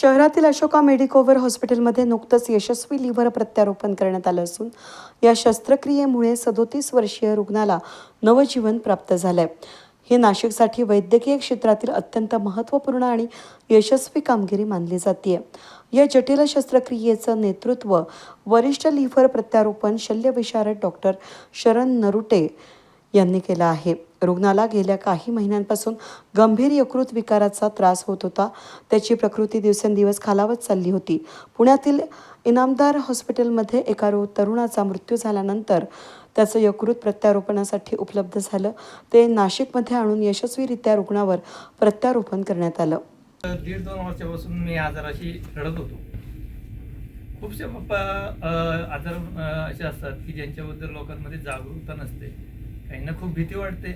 शहरातील अशोका मेडिकोवर हॉस्पिटलमध्ये नुकतंच यशस्वी लिव्हर प्रत्यारोपण करण्यात आलं असून या शस्त्रक्रियेमुळे सदोतीस वर्षीय रुग्णाला नवजीवन प्राप्त झालंय. हे नाशिकसाठी वैद्यकीय क्षेत्रातील अत्यंत महत्त्वपूर्ण आणि यशस्वी कामगिरी मानली जाते या जटिल शस्त्रक्रियेचं नेतृत्व वरिष्ठ लिव्हर प्रत्यारोपण शल्यविशारद डॉक्टर शरण नरुटे यांनी केला आहे. रुग्णाला गेल्या काही महिन्यांपासून गंभीर यकृत विकाराचा त्रास होत होता. त्याची प्रकृती दिवसेंदिवस खालावत चालली होती. पुण्यातील इनामदार हॉस्पिटलमध्ये एका रो तरुणाचा मृत्यू झाल्यानंतर त्याचं यकृत प्रत्यारोपणासाठी उपलब्ध झालं. ते नाशिकमध्ये आणून यशस्वीरित्या रुग्णावर प्रत्यारोपण करण्यात आलं. दीड दोन वर्षापासून मी आजाराशी लढत होतो. खूपसे आजार असे असतात की ज्यांच्याबद्दल लोकांमध्ये जागरूकता नसते. काहींना खूप भीती वाटते.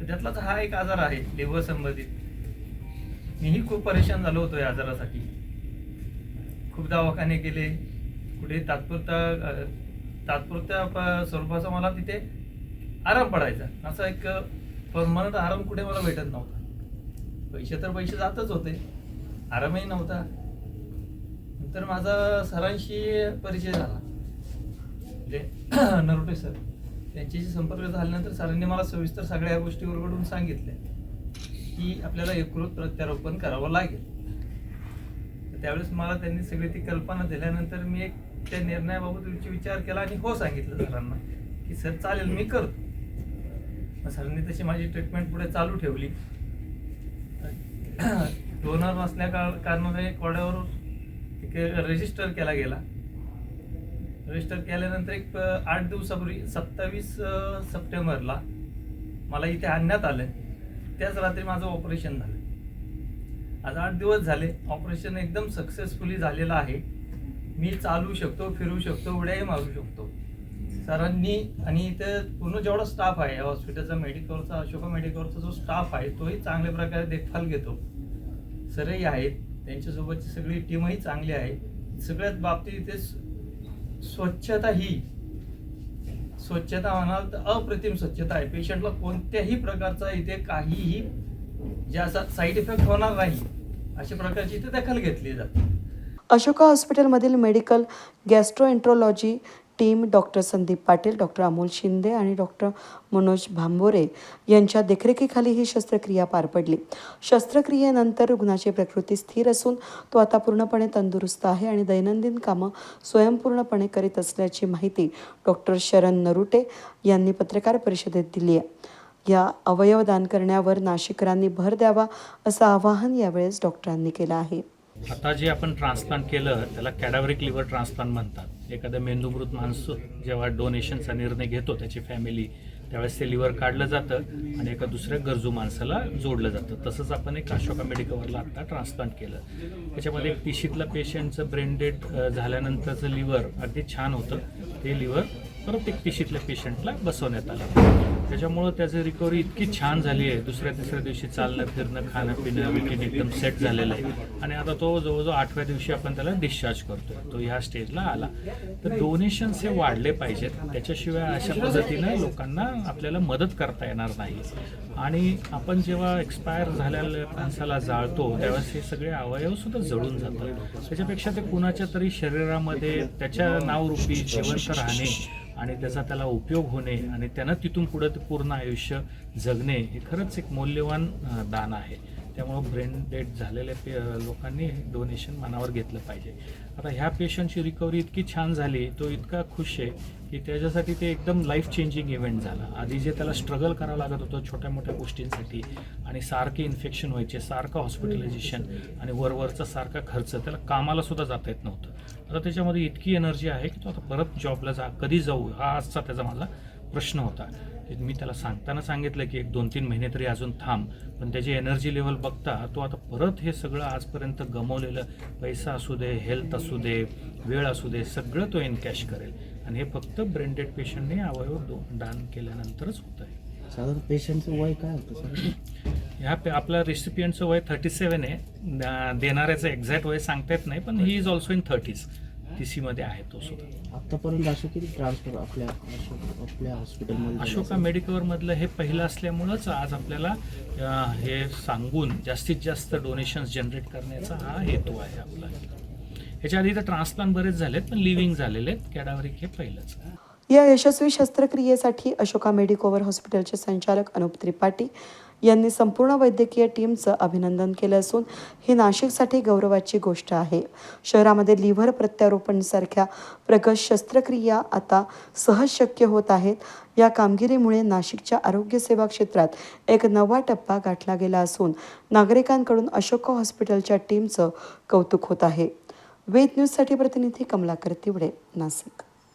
तर त्यातलाच हा एक आजार आहे लिव्हर संबंधित. मीही खूप परेशान झालो होतो या आजारासाठी. खूप दवाखाने केले. कुठे तात्पुरता तात्पुरत्या प- स्वरूपाचा मला तिथे आराम पडायचा. असा एक परमनंट आराम कुठे मला भेटत नव्हता. पैसे तर पैसे जातच होते. आरामही नव्हता. नंतर माझा सरांशी परिचय झाला. म्हणजे नरोटे सर. त्यांच्याशी संपर्क झाल्यानंतर सरांनी मला सविस्तर सगळ्या गोष्टी उलगडून सांगितल्या. की आपल्याला यकृत प्रत्यारोपण करावं लागेल. तर त्यावेळेस मला त्यांनी सगळी ती कल्पना दिल्यानंतर मी एक त्या निर्णयाबाबत विचार केला आणि हो सांगितलं सरांना की सर चालेल मी करतो. मग सरांनी तशी माझी ट्रीटमेंट पुढे चालू ठेवली. डोनर नसल्या का- कारणाने कोड्यावर एक रजिस्टर केला गेला. रजिस्टर केल्यानंतर एक आठ दिवसापूर्वी सत्तावीस सप्टेंबरला मला इथे आणण्यात आलं. त्याच रात्री माझं ऑपरेशन झालं. आज आठ दिवस झाले. ऑपरेशन एकदम सक्सेसफुली झालेलं आहे. मी चालू शकतो फिरू शकतो उड्याही मारू शकतो. सरांनी आणि इथे पूर्ण जेवढा स्टाफ आहे या हॉस्पिटलचा मेडिकलचा अशोका मेडिकलचा जो स्टाफ आहे तोही चांगल्या प्रकारे देखभाल घेतो. सरही आहेत. त्यांच्यासोबतची सगळी टीमही चांगली आहे. सगळ्यात बाबतीत इथे स्वच्छता ही स्वच्छता म्हणाल तर अप्रतिम स्वच्छता आहे. पेशंटला कोणत्याही प्रकारचा इथे काहीही जे असा साईड इफेक्ट होणार नाही अशा प्रकारची इथे दखल घेतली जाते. Ashoka हॉस्पिटलमधील medical gastroenterology team doctor Sandeep Patil doctor Amol Shinde आणि डॉक्टर मनोज भांबोरे यांच्या देखरेखीखाली ही शस्त्रक्रिया पार पडली. शस्त्रक्रियेनंतर रुग्णाची प्रकृती स्थिर असून तो आता पूर्णपणे तंदुरुस्त आहे आणि दैनंदिन कामं स्वयंपूर्णपणे करीत असल्याची माहिती डॉक्टर शरण नरुटे यांनी पत्रकार परिषदेत दिली आहे. या अवयवदान करण्यावर नाशिकरांनी भर द्यावा असं आवाहन यावेळेस डॉक्टरांनी केलं आहे. आता जे आपण ट्रान्सप्लांट केलं त्याला कॅडावरिक लिव्हर ट्रान्सप्लांट म्हणतात. एखादं मेंदूमृत माणूस जेव्हा डोनेशनचा निर्णय घेतो त्याची फॅमिली त्यावेळेस ते लिव्हर काढलं जातं आणि एका दुसऱ्या गरजू माणसाला जोडलं जातं. तसंच आपण एक अशोका मेडिकवरला आत्ता ट्रान्सप्लांट केलं. त्याच्यामध्ये पिशीतला पेशंटचं ब्रेन डेड झाल्यानंतरचं लिव्हर अगदी छान होतं. ते लिव्हर परत एक पिशीतल्या पेशंटला बसवण्यात आलं. त्याच्यामुळं त्याची रिकव्हरी इतकी छान झाली आहे. दुसऱ्या तिसऱ्या दिवशी चालणं फिरणं खाणं पिणं रुटीन एकदम सेट झालेलं आहे. आणि आता तो जवळजवळ आठव्या दिवशी आपण त्याला डिस्चार्ज करतोय. तो ह्या स्टेजला आला. तर डोनेशन्स हे वाढले पाहिजेत. त्याच्याशिवाय अशा पद्धतीनं लोकांना आपल्याला मदत करता येणार नाही. आणि आपण जेव्हा एक्सपायर झालेल्या माणसाला जाळतो त्यावेळेस हे सगळे अवयव सुद्धा जळून जातात. त्याच्यापेक्षा ते कुणाच्या तरी शरीरामध्ये त्याच्या नावरूपी जिवंत राहणे आणि त्याचा त्याला उपयोग होणे आणि त्यानं तिथून पुढं ते पूर्ण आयुष्य जगणे हे खरंच एक मौल्यवान दान आहे. त्यामुळं ब्रेन डेड झालेल्या पे लोकांनी डोनेशन मनावर घेतलं पाहिजे. आता ह्या पेशंटची रिकव्हरी इतकी छान झाली तो इतका खुश आहे की त्याच्यासाठी ते एकदम लाईफ चेंजिंग इव्हेंट झाला. आधी जे त्याला स्ट्रगल करावं लागत होतं छोट्या मोठ्या गोष्टींसाठी आणि सारखे इन्फेक्शन व्हायचे सारखं हॉस्पिटलायझेशन आणि वरवरचा सारखा खर्च त्याला कामाला सुद्धा जाता येत नव्हतं. आता त्याच्यामध्ये इतकी एनर्जी आहे की तो आता परत जॉबला जा कधी जाऊ हा आजचा त्याचा माझा प्रश्न होता. मी त्याला सांगताना सांगितलं की एक दोन तीन महिने तरी अजून थांब पण त्याची एनर्जी लेवल बघता तो आता परत हे सगळं आजपर्यंत गमवलेलं पैसा असू दे हेल्थ असू दे वेळ असू दे सगळं तो एनकॅश करेल. आणि हे फक्त ब्रेंडेड पेशंटने अवयव दो दान केल्यानंतरच होतं आहे. साधारण पेशंटचं वय काय होतं सर? ह्या पे आपल्या रेसिपियंटचं वय थर्टी सेवन आहे देणाऱ्याचं एक्झॅक्ट वय सांगता येत नाही पण he is also in thirties T सीमध्ये आहे तो सुद्धा. आतापर्यंत असे किती ट्रान्सफर आपल्या आपल्या हॉस्पिटलमध्ये अशोका? मेडिकवरमधलं हे पहिलं असल्यामुळंच आज आपल्याला हे सांगून जास्तीत जास्त डोनेशन्स जनरेट करण्याचा हा हेतू आहे आपला. ह्याच्या आधी तर ट्रान्सप्लांट बरेच झालेत पण लिव्हिंग झालेले आहेत. कॅडावरिक हे पहिलंच या यशस्वी शस्त्रक्रियेसाठी अशोका मेडिकोवर हॉस्पिटलचे संचालक अनुप त्रिपाठी यांनी संपूर्ण वैद्यकीय टीमचं अभिनंदन केलं असून ही नाशिकसाठी गौरवाची गोष्ट आहे. शहरामध्ये लिव्हर प्रत्यारोपणसारख्या प्रगत शस्त्रक्रिया आता सहज शक्य होत आहेत. या कामगिरीमुळे नाशिकच्या आरोग्यसेवा क्षेत्रात एक नवा टप्पा गाठला गेला असून नागरिकांकडून अशोका हॉस्पिटलच्या टीमचं कौतुक होत आहे. वेद न्यूजसाठी प्रतिनिधी कमलाकर तिवडे नाशिक.